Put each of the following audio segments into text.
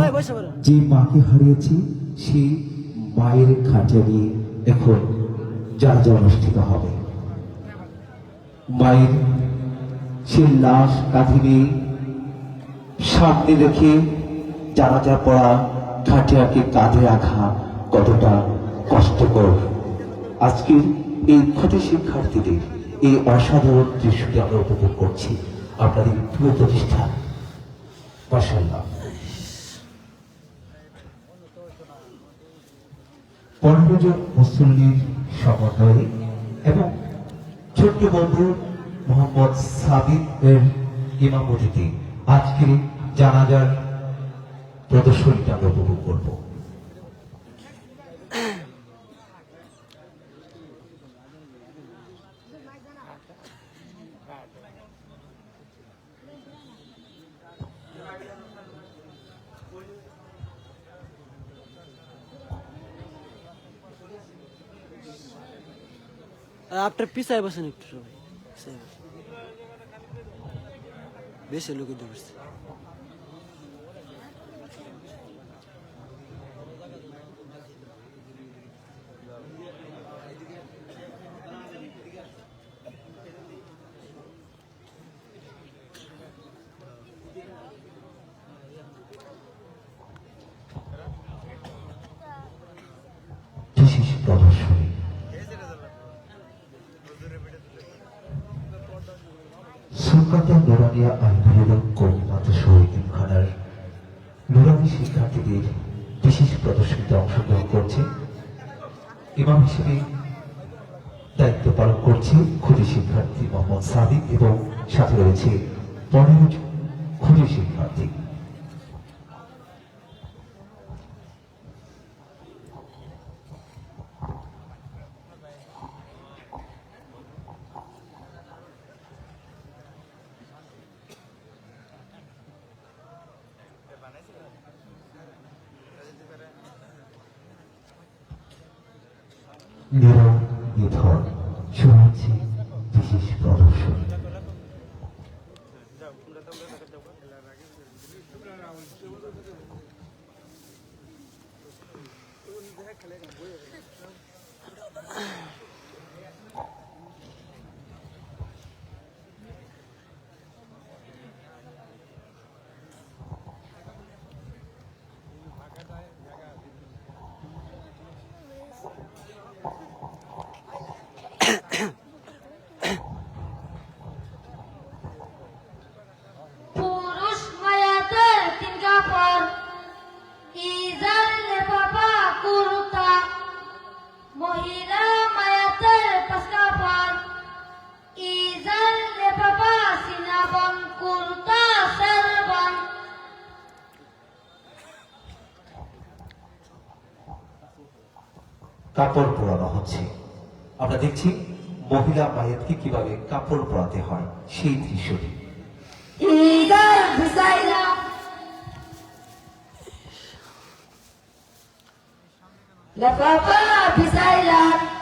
ভাই বসে পড়ো। যে মাকে হারিয়েছি সেই মায়ের খাটিয়া নিয়ে এখন জানাজা অনুষ্ঠিত হবে। মায়ের সে লাশ কাঁধে নিয়ে সামনে রেখে জানাজা পড়া খাটিয়াকে কাঁধে রাখা কতটা কষ্টকর। আজকের এই ক্ষতি শিক্ষার্থীদের এই অসাধারণ দৃশ্যটি আমরা উপভোগ করছি। আপনাদের প্রিয় প্রতিষ্ঠান। মাসাল্লাহ পনেরো মুসল্লির সমন্বয়ে এবং ছোট্ট বন্ধু মোহাম্মদ সাবিক এর ইমামতিতে আজকের জানাজার প্রদর্শনীটা আমরা উপভোগ করব। আপনার পিছায় বসেন একটু সবাই। বেশি লোক উঠে প্রদর্শনী সুকাতা নোরানিয়া আন্দোলন কৌমাত শহীদ খানার নুরানি শিক্ষার্থীদের বিশেষ প্রদর্শনীতে অংশগ্রহণ করছে। ইমাম হিসেবে দায়িত্ব পালন করছে ক্ষুদে শিক্ষার্থী মোহাম্মদ সাদিক এবং সাথে রয়েছে পনেরো খুদি শিক্ষার্থী নীরব নিধন শুনেছি বিশেষ প্রদর্শনী পুরুষ কাপড় পরানো হচ্ছে। আমরা দেখছি মহিলা মায়েরকে কীভাবে কাপড় পরাতে হয় সেই দৃশ্যটি। La papa, pisailah.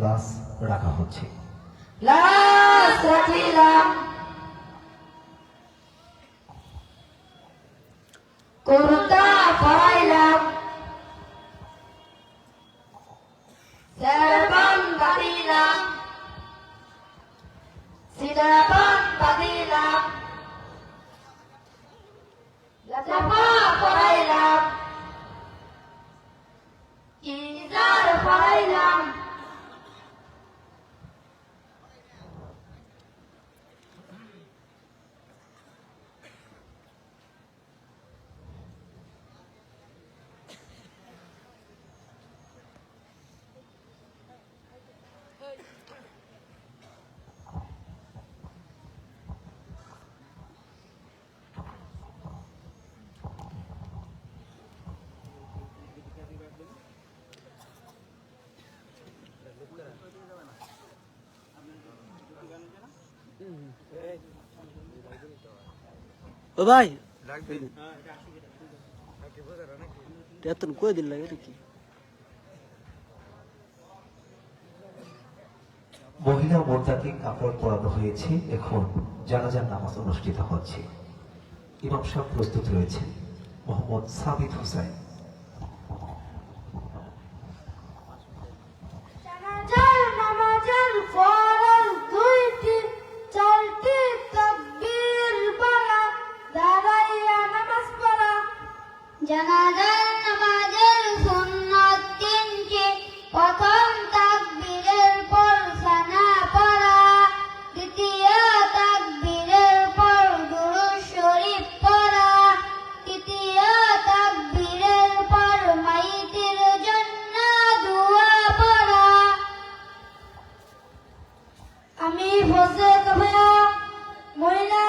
লাশ রাখা হচ্ছে। লাশ করুণ ও ভাই। এত কয়ে দিন লাগে নাকি মহিলা মোর্চাকে কাপড় পরানো হয়েছে এখন জানাজার নামাজ অনুষ্ঠিত হচ্ছে। ইমাম সাহেব প্রস্তুত রয়েছে মোহাম্মদ সাবিদ হোসাইন আমি ফজলে কবিরা মহিলা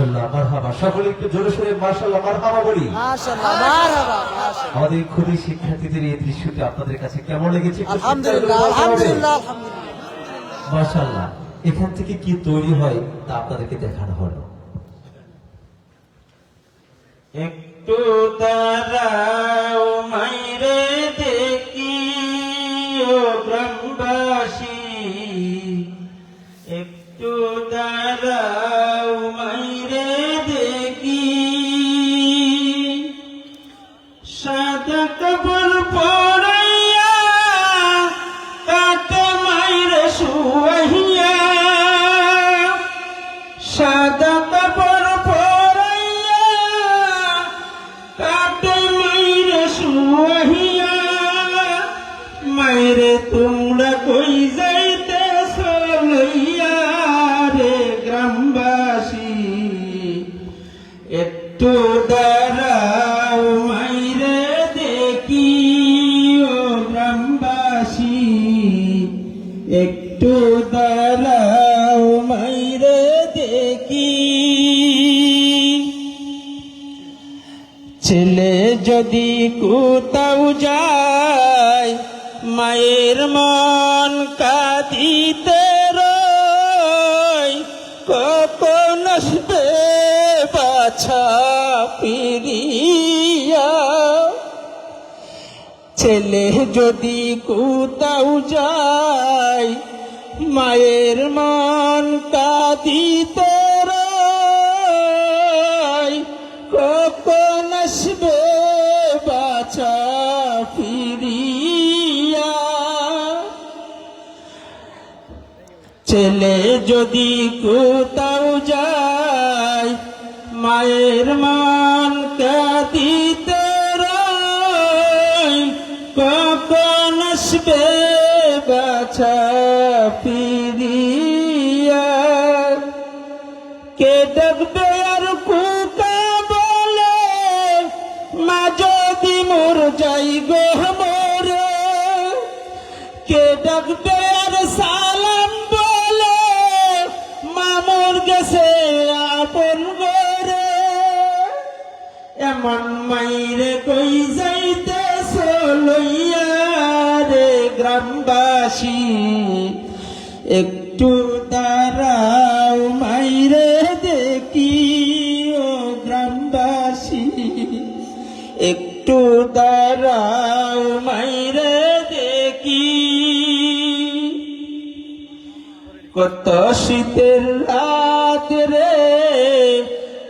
মার্শাল্লাহ মারহাবা। সকলে একটু জোরে সোরে মার্শাল্লাহ মারহাবা বলি। মাশাআল্লাহ মারহাবা আমাদের শিক্ষার্থীদের এই দৃশ্যটি আপনাদের কাছে কেমন লেগেছে আলহামদুলিল্লাহ। আলহামদুলিল্লাহ আলহামদুলিল্লাহ। মাশাল্লাহ এখান থেকে কি তৈরি হয় তা আপনাদেরকে দেখানো হলো। একটু দাঁড়াও মাইরে দেখি ও গ্রামবাসী। একটু দাঁড়াও। যদি কোথাও যায় মায়ের মন কাঁদিতে রয় কখন আসবে বাছা পিরিয়া ছেলে যদি কোথাও যায় মায়ের মন কাঁদিতে ছেলে যদি কোথাও যায় মায়ের মান রয় কখন আসবে বাছা ফিরিয়া? কে ডাকবে এমন মাইরে কই যাইতে লইয়া রে গ্রামবাসী? একটু দাঁড়াও মাইরে দেখি ও গ্রামবাসী। একটু দাঁড়াও মাইরে দেখি। কত শীতের রাত রে,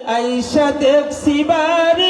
আইসা দেখছি বাড়িতে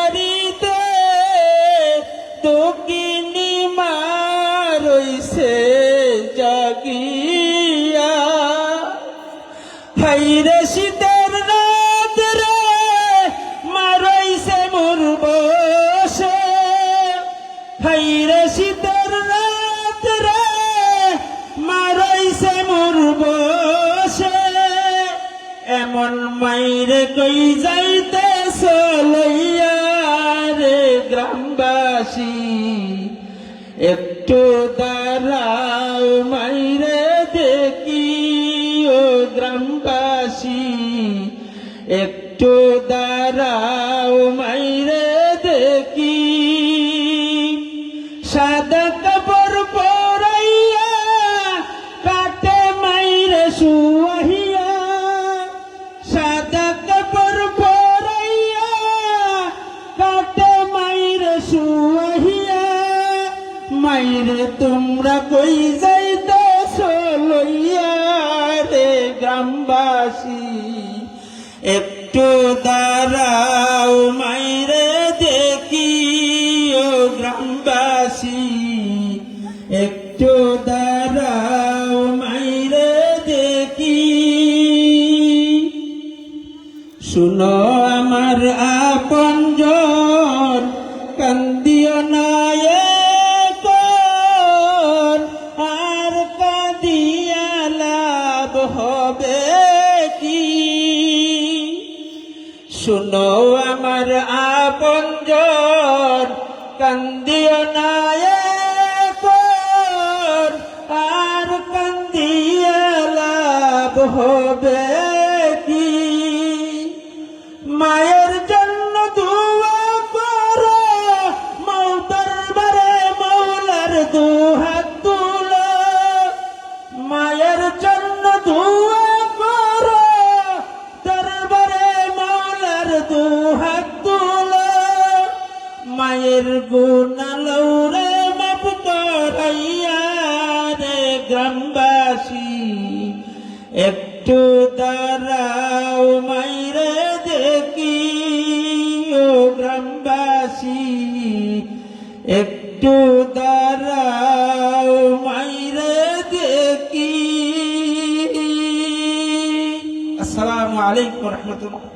কই যাইতে লইয়া রে গ্রামবাসী। একটু দাঁড়াও মাইরে দেখি ও গ্রামবাসী। একটু দাঁড়াও কই যাইতে লইয়া রে গ্রামবাসী? একটু দাঁড়াও মাইরে দেখি ও গ্রামবাসী। একটু দাঁড়াও মাইরে দেখি শুনো আমার আপনজন কান্দিও না মায়ের গুণালৌরে মাপ করাইয়া রে গ্রামবাসী, একটু দাঁড়াও মাইরে দেখি ও গ্রামবাসী, একটু দাঁড়াও মাইরে দেখি আসসালামু আলাইকুম রহমতুল্লাহ।